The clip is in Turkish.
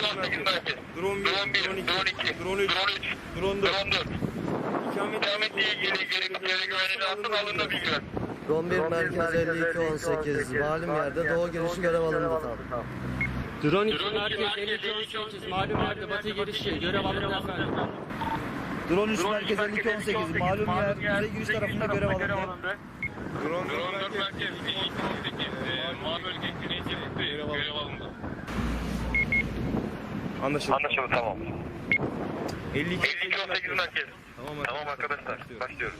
18 merkez. Drone 1, Drone 1, drone 2, drone 2, drone 3, drone 3, drone 4. drone 4. İkamet İkametle ilgili gerekli güvenliğini altına alındı bilgiler. 11 Merkez 52 18 malum yerde doğu girişi görev alındı tam. Drone 2 Drone iki, merkez merkez 52 18 malum yerde batı girişi görev alındı efendim. Drone 3 merkez 52 18 malum yer kuzey giriş tarafında görev alındı. Drone Drone 4 4 merkez 18 Mavi bölgesine içerisinde görev alındı. Anlaşıldı. Anlaşıldı tamam. 52 52 18 merkez. Tamam Tamam arkadaşlar başlıyoruz.